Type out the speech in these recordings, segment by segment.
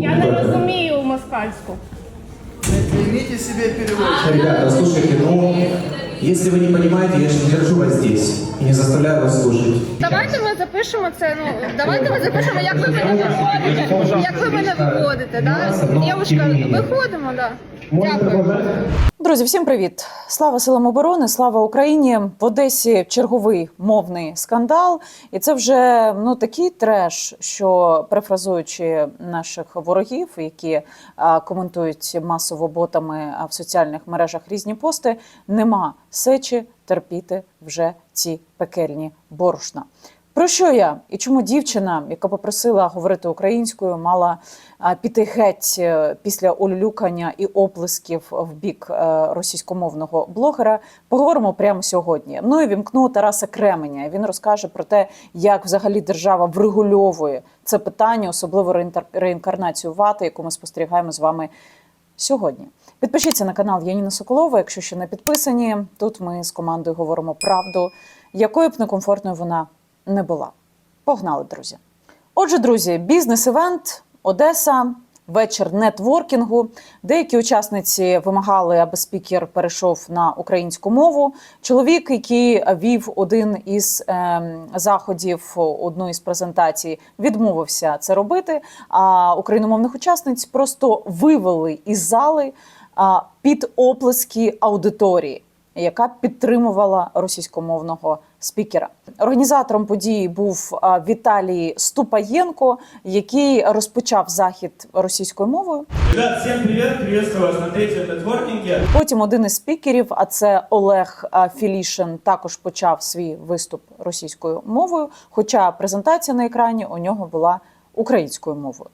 Я не розумію москальську. Примите себе переводчика. Ребята, слушайте, ну, если вы не понимаете, я же не держу вас здесь и не заставляю вас слушать. Давайте ми запишемо це. Ну давайте ми запишемо, як ви мене виводите. Як ви мене виводите, да? Дівчинка, виходимо, да. Дякую. Друзі, всім привіт! Слава силам оборони, слава Україні! В Одесі черговий мовний скандал, і це вже ну такий треш, що перефразуючи наших ворогів, які а, коментують масово ботами в соціальних мережах різні пости, нема сечі терпіти вже ці пекельні борошна. Про що я і чому дівчина, яка попросила говорити українською, мала піти геть е, після улюлюкання і оплесків в бік е, російськомовного блогера? Поговоримо прямо сьогодні. Ну і вімкну Тараса Кременя. Він розкаже про те, як взагалі держава врегульовує це питання, особливо реінкарнацію вати, яку ми спостерігаємо з вами сьогодні. Підпишіться на канал Яніна Соколова, якщо ще не підписані. Тут ми з командою говоримо правду, якою б некомфортною вона не була. Погнали, друзі. Отже, друзі, бізнес-івент Одеса. Вечір нетворкінгу. Деякі учасниці вимагали, аби спікер перейшов на українську мову. Чоловік, який вів один із ем, заходів, одну із презентацій, відмовився це робити. А україномовних учасниць просто вивели із зали а, під оплески аудиторії, яка підтримувала російськомовного спікера. Організатором події був Віталій Ступаєнко, який розпочав захід російською мовою. Ребят, всем привет! Приветствую вас на третьем нетворкинге. Потім один із спікерів, а це Олег Філішин, також почав свій виступ російською мовою. Хоча презентація на екрані у нього була українською мовою.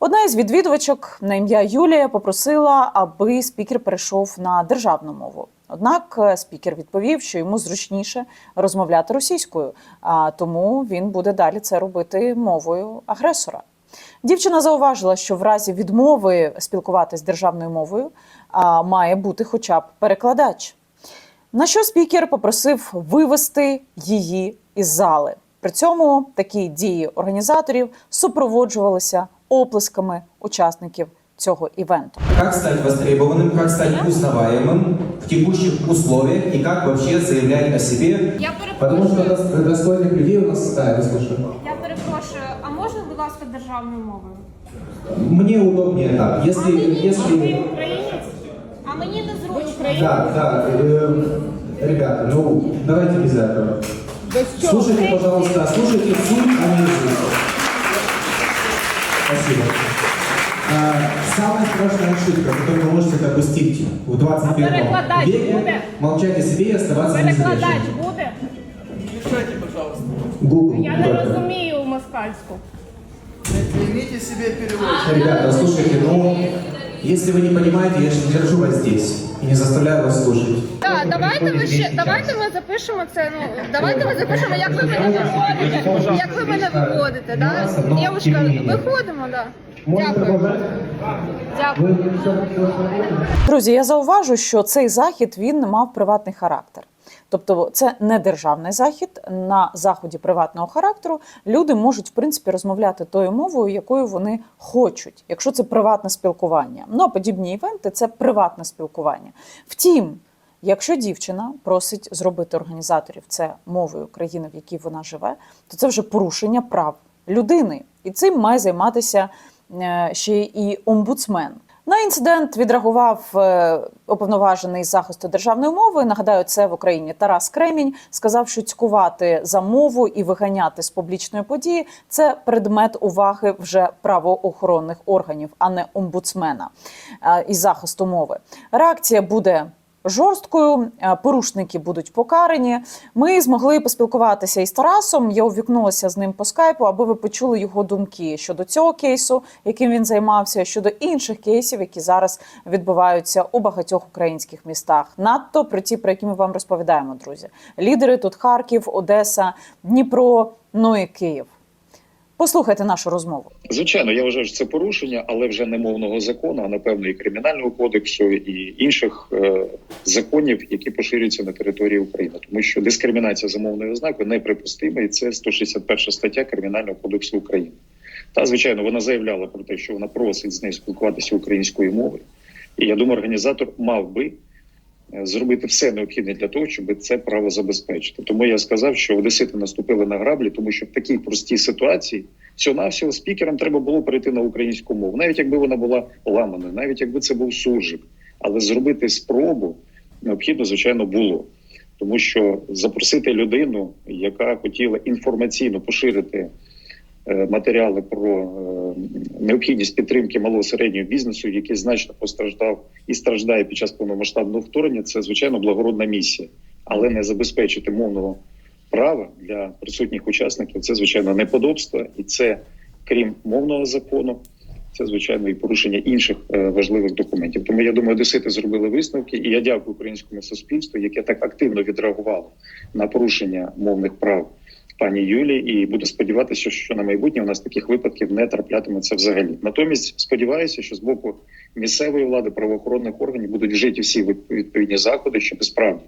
Одна із відвідувачок на ім'я Юлія попросила, аби спікер перейшов на державну мову. Однак е, спікер відповів, що йому зручніше розмовляти російською, а тому він буде далі це робити мовою агресора. Дівчина зауважила, що в разі відмови спілкуватись державною мовою а, має бути хоча б перекладач. На що спікер попросив вивести її із зали. При цьому такі дії організаторів супроводжувалися оплесками учасників цього івенту. Как стать востребованным, как стать узнаваемым в текущих условиях и как вообще заявлять о себе? Я Потому что перепрошую. дос- достойных людей у нас, да, я слушаю. Я перепрошую. А можна, будь ласка, державною мовою? Мне удобнее так. Если, Ви если... українець? А мені не зручно. Да, да, эм, ребята, ну, давайте без этого. Слушайте, пожалуйста, слушайте суть, а не язык. Спасибо. А, самая страшная ошибка, которую вы можете допустить в 21 перекладач веке, молчать о себе и оставаться Перекладач независимым. буде? Мешайте, пожалуйста. Google. Я не розумію москальську. Наймите себе переводчика. Ребята, слушайте, ну, если вы не понимаете, я же не держу вас здесь и не заставляю вас слушать. Так, давайте ми ще давайте ми запишемо це. Ну давайте ми запишемо, як ви мене виводите. Як ви мене виводите, да? Дівчинка, виходимо, да. Дякую. Дякую. Друзі, я зауважу, що цей захід він мав приватний характер. Тобто, це не державний захід. На заході приватного характеру люди можуть в принципі розмовляти тою мовою, якою вони хочуть, якщо це приватне спілкування. Ну а подібні івенти це приватне спілкування. Втім, якщо дівчина просить зробити організаторів це мовою країни, в якій вона живе, то це вже порушення прав людини, і цим має займатися е, ще і омбудсмен. На інцидент відреагував е, уповноважений захисту державної мови. Нагадаю, це в Україні Тарас Кремінь сказав, що цькувати за мову і виганяти з публічної події це предмет уваги вже правоохоронних органів, а не омбудсмена е, із захисту мови. Реакція буде. Жорсткою е, порушники будуть покарані. Ми змогли поспілкуватися із Тарасом. Я увікнулася з ним по скайпу, аби ви почули його думки щодо цього кейсу, яким він займався, щодо інших кейсів, які зараз відбуваються у багатьох українських містах. Надто про ті, про які ми вам розповідаємо, друзі. Лідери тут Харків, Одеса, Дніпро, ну і Київ. Послухайте нашу розмову. Звичайно, я вважаю, що це порушення, але вже не мовного закону, а напевно і кримінального кодексу, і інших е, законів, які поширюються на території України, тому що дискримінація за мовною ознакою неприпустима, і це 161 стаття Кримінального кодексу України. Та звичайно, вона заявляла про те, що вона просить з нею спілкуватися українською мовою. І я думаю, організатор мав би зробити все необхідне для того, щоб це право забезпечити. Тому я сказав, що одесити наступили на граблі, тому що в такій простій ситуації всього навсього спікерам треба було перейти на українську мову, навіть якби вона була ламаною, навіть якби це був суржик, але зробити спробу необхідно, звичайно, було. Тому що запросити людину, яка хотіла інформаційно поширити матеріали про е, необхідність підтримки малого середнього бізнесу, який значно постраждав і страждає під час повномасштабного вторгнення, це звичайно благородна місія, але не забезпечити мовного права для присутніх учасників це звичайно неподобство, і це крім мовного закону. Це звичайно і порушення інших е, важливих документів. Тому я думаю, одесити зробили висновки, і я дякую українському суспільству, яке так активно відреагувало на порушення мовних прав пані Юлії. І буду сподіватися, що на майбутнє у нас таких випадків не траплятиметься взагалі. Натомість сподіваюся, що з боку місцевої влади правоохоронних органів будуть вжиті всі відповідні заходи, щоб справді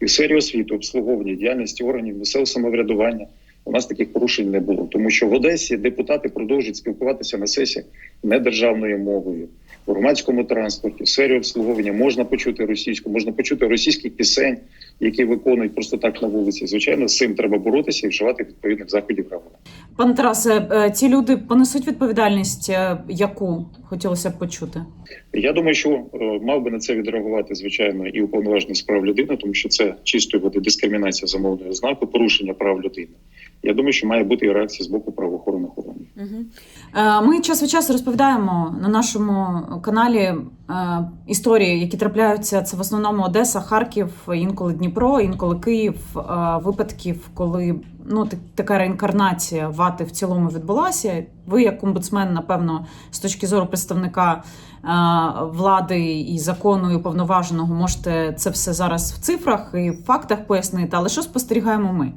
і в сфері освіти, обслуговування діяльності органів місцевого самоврядування у нас таких порушень не було, тому що в Одесі депутати продовжують спілкуватися на сесіях недержавною мовою. У громадському транспорті, в сфері обслуговування можна почути російську, можна почути російських пісень, які виконують просто так на вулиці. Звичайно, з цим треба боротися і вживати відповідних заходів реагування. Пане Тарасе, е, ці люди понесуть відповідальність, е, яку хотілося б почути. Я думаю, що е, мав би на це відреагувати звичайно і уповноважений прав людини, тому що це чистої води дискримінація за мовною ознакою, порушення прав людини. Я думаю, що має бути і реакція з боку правоохоронних органів. Е, Ми час від часу розповідаємо на нашому каналі е, історії, які трапляються. Це в основному Одеса, Харків, інколи Дніпро, інколи Київ. е, Випадків, коли ну така реінкарнація вати в цілому відбулася. Ви, як омбудсмен, напевно, з точки зору представника влади і закону і уповноваженого, можете це все зараз в цифрах і в фактах пояснити. Але що спостерігаємо ми?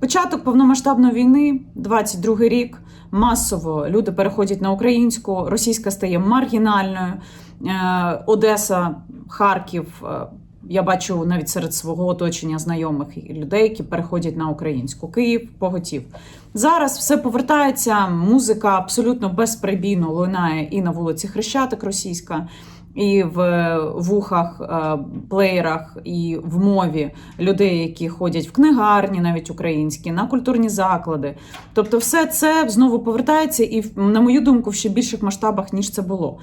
Початок повномасштабної війни, 22 рік. Масово люди переходять на українську, російська стає маргінальною. Е, Одеса, Харків. е, Я бачу навіть серед свого оточення знайомих людей, які переходять на українську. Київ поготів. Зараз все повертається. Музика абсолютно безприбійно лунає і на вулиці Хрещатик російська, і в вухах, е, плеєрах, і в мові людей, які ходять в книгарні, навіть українські, на культурні заклади. Тобто, все це знову повертається, і на мою думку, в ще більших масштабах ніж це було.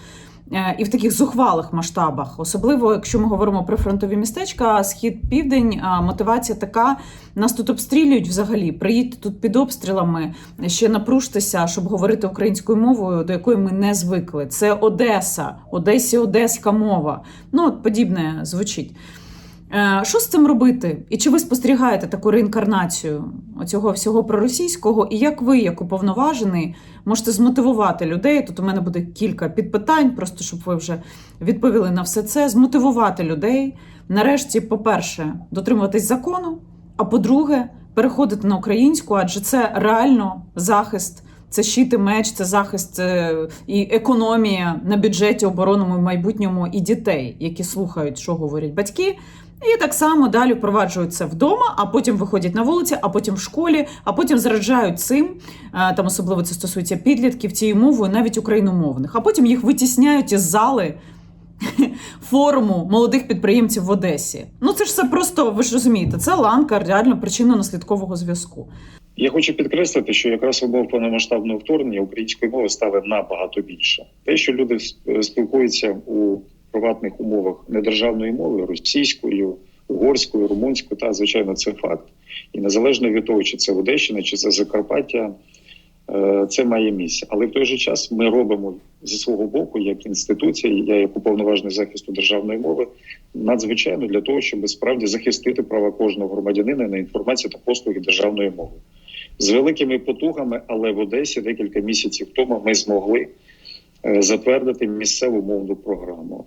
Е, І в таких зухвалих масштабах, особливо якщо ми говоримо про фронтові містечка, схід південь, мотивація така: нас тут обстрілюють взагалі. Приїдьте тут під обстрілами, ще напружтеся, щоб говорити українською мовою, до якої ми не звикли. Це Одеса, Одесі, одеська мова. Ну от подібне звучить. Е, Що з цим робити? І чи ви спостерігаєте таку реінкарнацію цього всього проросійського? І як ви, як уповноважений, можете змотивувати людей? Тут у мене буде кілька підпитань, просто щоб ви вже відповіли на все це. Змотивувати людей, нарешті, по-перше, дотримуватись закону, а по-друге, переходити на українську, адже це реально захист. Це щит і меч, це захист е, і економія на бюджеті оборонному і майбутньому і дітей, які слухають, що говорять батьки, і так само далі впроваджують це вдома, а потім виходять на вулиці, а потім в школі, а потім зараджають цим. е, Там особливо це стосується підлітків цією мовою, навіть україномовних. А потім їх витісняють із зали форуму молодих підприємців в Одесі. Ну це ж все просто, ви ж розумієте, це ланка реально причинно-наслідкового зв'язку. Я хочу підкреслити, що якраз в умовах повномасштабного вторгнення української мови стало набагато більше. Те, що люди спілкуються у приватних умовах недержавною мовою, російською, угорською, румунською, та звичайно, це факт. І незалежно від того, чи це Одещина, чи це Закарпаття, е, це має місце. Але в той же час ми робимо зі свого боку, як інституція, я як уповноважений захисту державної мови, надзвичайно для того, щоб справді захистити права кожного громадянина на інформацію та послуги державної мови з великими потугами, але в Одесі декілька місяців тому ми змогли е, затвердити місцеву мовну програму.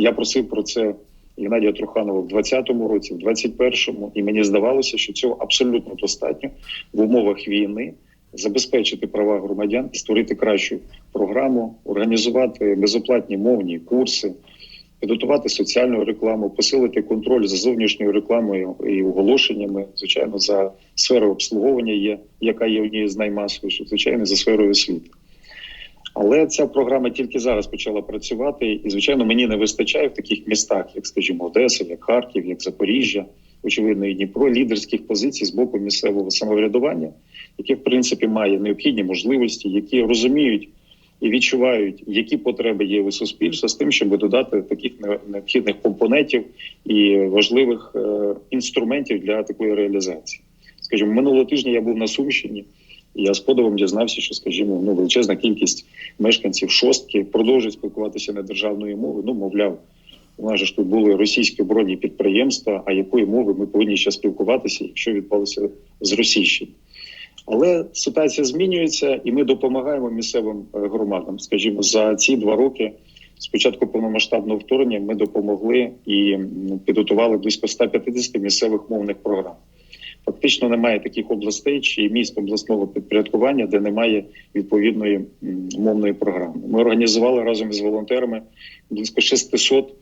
Я просив про це Геннадія Труханова в 2020 році, в 2021, і мені здавалося, що цього абсолютно достатньо в умовах війни забезпечити права громадян і створити кращу програму, організувати безоплатні мовні курси. підготувати соціальну рекламу, посилити контроль за зовнішньою рекламою і оголошеннями. Звичайно, за сферою обслуговування є, яка є однією з наймасовіших, звичайно, за сферою освіти. Але ця програма тільки зараз почала працювати, і звичайно, мені не вистачає в таких містах, як, скажімо, Одеса, як Харків, як Запоріжжя, очевидно, і Дніпро, лідерських позицій з боку місцевого самоврядування, яке в принципі має необхідні можливості, які розуміють і відчувають, які потреби є у суспільства, з тим, щоб додати таких необхідних компонентів і важливих е, інструментів для такої реалізації. Скажімо, минулого тижня я був на Сумщині. Я з подивом дізнався, що, скажімо, ну величезна кількість мешканців шостки продовжують спілкуватися не державною мовою. Ну, мовляв, у нас ж тут були російські оборонні підприємства. А якої мови ми повинні ще спілкуватися, якщо відбулося з Російщини? Але ситуація змінюється, і ми допомагаємо місцевим е, громадам. Скажімо, за ці два роки з початку повномасштабного вторгнення ми допомогли і підготували близько 150 місцевих мовних програм. Фактично немає таких областей чи міст обласного підпорядкування, де немає відповідної мовної програми. Ми організували разом із волонтерами близько 600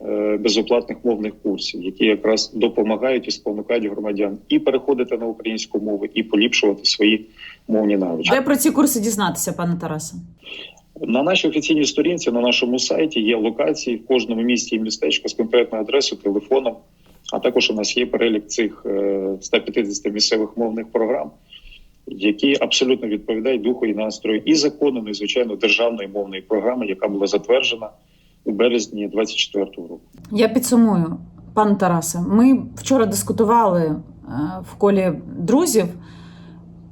е, безоплатних мовних курсів, які якраз допомагають і спонукають громадян і переходити на українську мову, і поліпшувати свої мовні навички. Де про ці курси дізнатися, пане Тарасе? На нашій офіційній сторінці на нашому сайті є локації в кожному місті і містечку з конкретною адресою, телефоном. А також у нас є перелік цих е, 150 місцевих мовних програм, які абсолютно відповідають духу і настрою і закону, ну звичайно державної мовної програми, яка була затверджена у березні 24-го року. Я підсумую, пане Тарасе. Ми вчора дискутували е, в колі друзів.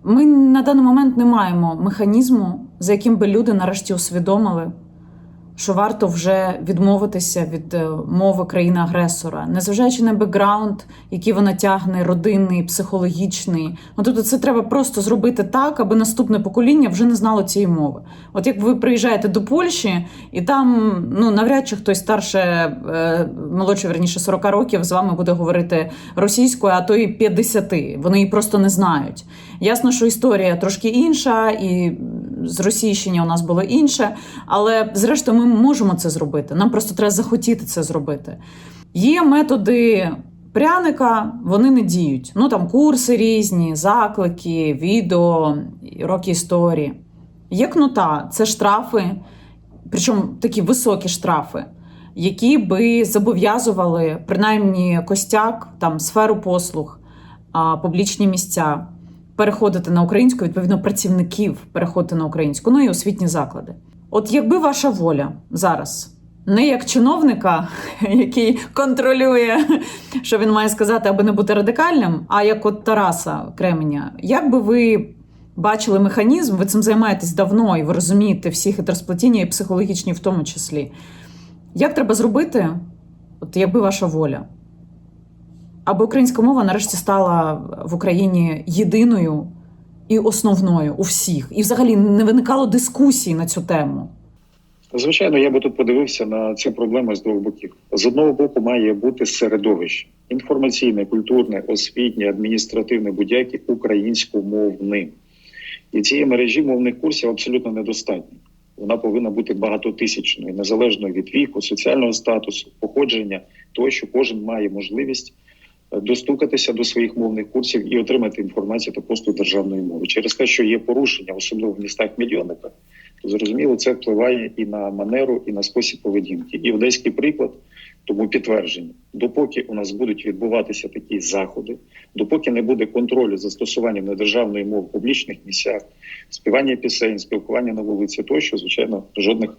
Ми на даний момент не маємо механізму, за яким би люди нарешті усвідомили, що варто вже відмовитися від е, мови країни-агресора, незважаючи на бекграунд, який вона тягне, родинний, психологічний. Ну, тобто це треба просто зробити так, аби наступне покоління вже не знало цієї мови. От як ви приїжджаєте до Польщі, і там ну навряд чи хтось старше, е, молодше, верніше 40 років з вами буде говорити російською, а то і 50. Вони її просто не знають. Ясно, що історія трошки інша, і з російщення у нас було інше, але зрештою ми можемо це зробити. Нам просто треба захотіти це зробити. Є методи пряника, вони не діють. Ну там курси різні, заклики, відео, роки історії. Є кнута, це штрафи, причому такі високі штрафи, які би зобов'язували принаймні костяк, там сферу послуг, публічні місця переходити на українську, відповідно, працівників переходити на українську, ну і освітні заклади. От якби ваша воля зараз. Не як чиновника, який контролює, що він має сказати, аби не бути радикальним, а як от Тараса Кременя. Як би ви бачили механізм, ви цим займаєтесь давно, і ви розумієте всі хитросплетіння і психологічні в тому числі. Як треба зробити, от якби ваша воля? Аби українська мова нарешті стала в Україні єдиною і основною у всіх, і взагалі не виникало дискусій на цю тему. Звичайно, я би тут подивився на цю проблему з двох боків. З одного боку, має бути середовище інформаційне, культурне, освітнє, адміністративне, будь-яке українськомовним. І цієї мережі мовних курсів абсолютно недостатньо. Вона повинна бути багатотисячною, незалежно від віку, соціального статусу, походження, того, що кожен має можливість достукатися до своїх мовних курсів і отримати інформацію та послуг державної мови. Через те, що є порушення, особливо в містах мільйонниках, то зрозуміло, це впливає і на манеру, і на спосіб поведінки. І одеський приклад тому підтвердження. Допоки у нас будуть відбуватися такі заходи, допоки не буде контролю за застосуванням недержавної мови в публічних місцях, співання пісень, спілкування на вулиці, тощо, звичайно, жодних,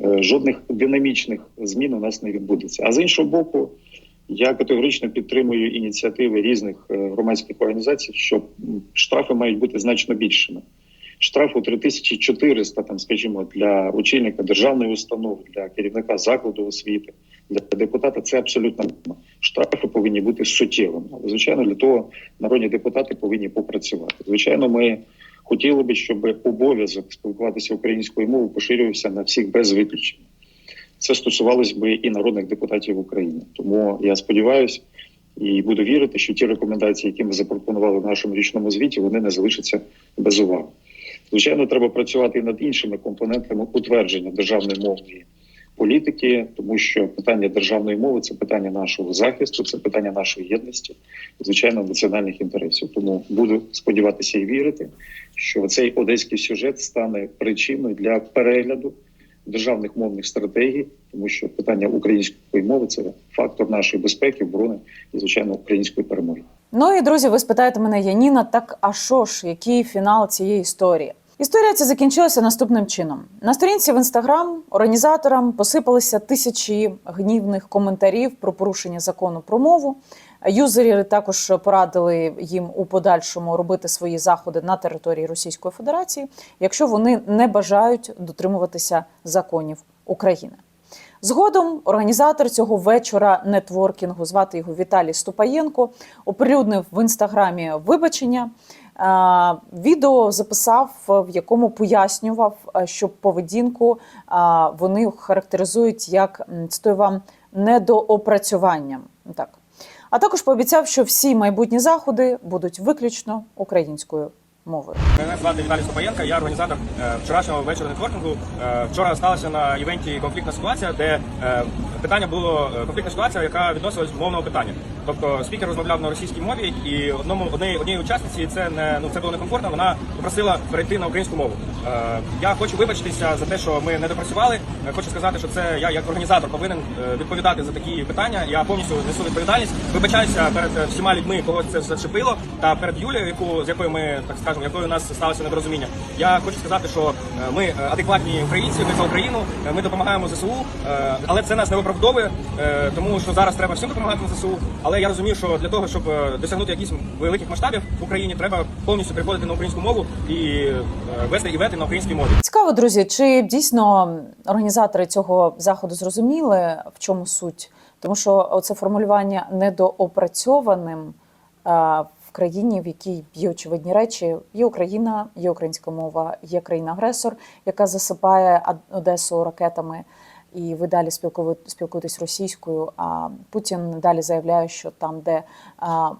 е, жодних динамічних змін у нас не відбудеться. А з іншого боку, я категорично підтримую ініціативи різних е, громадських організацій, що штрафи мають бути значно більшими. Штрафу 3400, там, скажімо, для очільника державної установи, для керівника закладу освіти, для депутата це абсолютно. Штрафи повинні бути суттєвими. Але, звичайно, для того народні депутати повинні попрацювати. Звичайно, ми хотіли би, щоб обов'язок спілкуватися українською мовою поширювався на всіх без виключення. Це стосувалось би і народних депутатів України. Тому я сподіваюся і буду вірити, що ті рекомендації, які ми запропонували в нашому річному звіті, вони не залишаться без уваги. Звичайно, треба працювати і над іншими компонентами утвердження державної мовної політики, тому що питання державної мови це питання нашого захисту, це питання нашої єдності і звичайно національних інтересів. Тому буду сподіватися і вірити, що цей одеський сюжет стане причиною для перегляду державних мовних стратегій, тому що питання української мови це фактор нашої безпеки, оборони і звичайно української перемоги. Ну і друзі, ви спитаєте мене, Яніна, так а що ж, який фінал цієї історії? Історія ця закінчилася наступним чином. На сторінці в інстаграм організаторам посипалися тисячі гнівних коментарів про порушення закону про мову. Юзери також порадили їм у подальшому робити свої заходи на території Російської Федерації, якщо вони не бажають дотримуватися законів України. Згодом організатор цього вечора нетворкінгу, звати його Віталій Ступаєнко, оприлюднив в інстаграмі вибачення. Відео записав, в якому пояснював, е, що поведінку вони характеризують як цитую вам недоопрацюванням. Так. А також пообіцяв, що всі майбутні заходи будуть виключно українською мовою. Мене звати Віталій Стопаєнко, я організатор е, вчорашнього вечора нетворкінгу. Е, Вчора сталася на івенті конфліктна ситуація, де е, питання було конфліктна ситуація, яка відносилась до мовного питання. Тобто спікер розмовляв на російській мові, і одному одній одній учасниці це не ну це було некомфортно. Вона попросила перейти на українську мову. Я хочу вибачитися за те, що ми не допрацювали. Хочу сказати, що це я як організатор повинен відповідати за такі питання. Я повністю несу відповідальність. Вибачаюся перед всіма людьми, кого це зачепило, та перед Юлією, яку з якою ми так скажемо, якою у нас сталося недорозуміння. Я хочу сказати, що е, ми е, адекватні українці, ми за Україну, е, ми допомагаємо ЗСУ, але це нас не виправдовує, тому що зараз треба всім допомагати на ЗСУ. Але я розумію, що для того, щоб досягнути якихось великих масштабів в Україні, треба повністю переходити на українську мову і вести івенти на українській мові. Цікаво, друзі, чи дійсно організатори цього заходу зрозуміли, в чому суть? Тому що оце формулювання недоопрацьованим країні, в якій є очевидні речі, є Україна, є українська мова, є країна-агресор, яка засипає Одесу ракетами. І ви далі спілкує- спілкуєтесь російською. А Путін далі заявляє, що там, де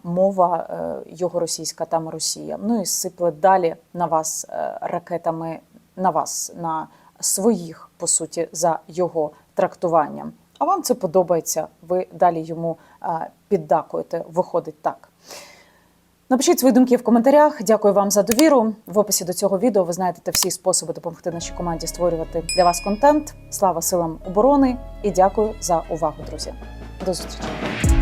мова е, його російська, там Росія. Ну і сипле далі на вас е, ракетами, на вас, на своїх, по суті, за його трактуванням. А вам це подобається? Ви далі йому піддакуєте. Виходить так. Напишіть свої думки в коментарях. Дякую вам за довіру. В описі до цього відео ви знайдете всі способи допомогти нашій команді створювати для вас контент. Слава силам оборони і дякую за увагу, друзі. До зустрічі.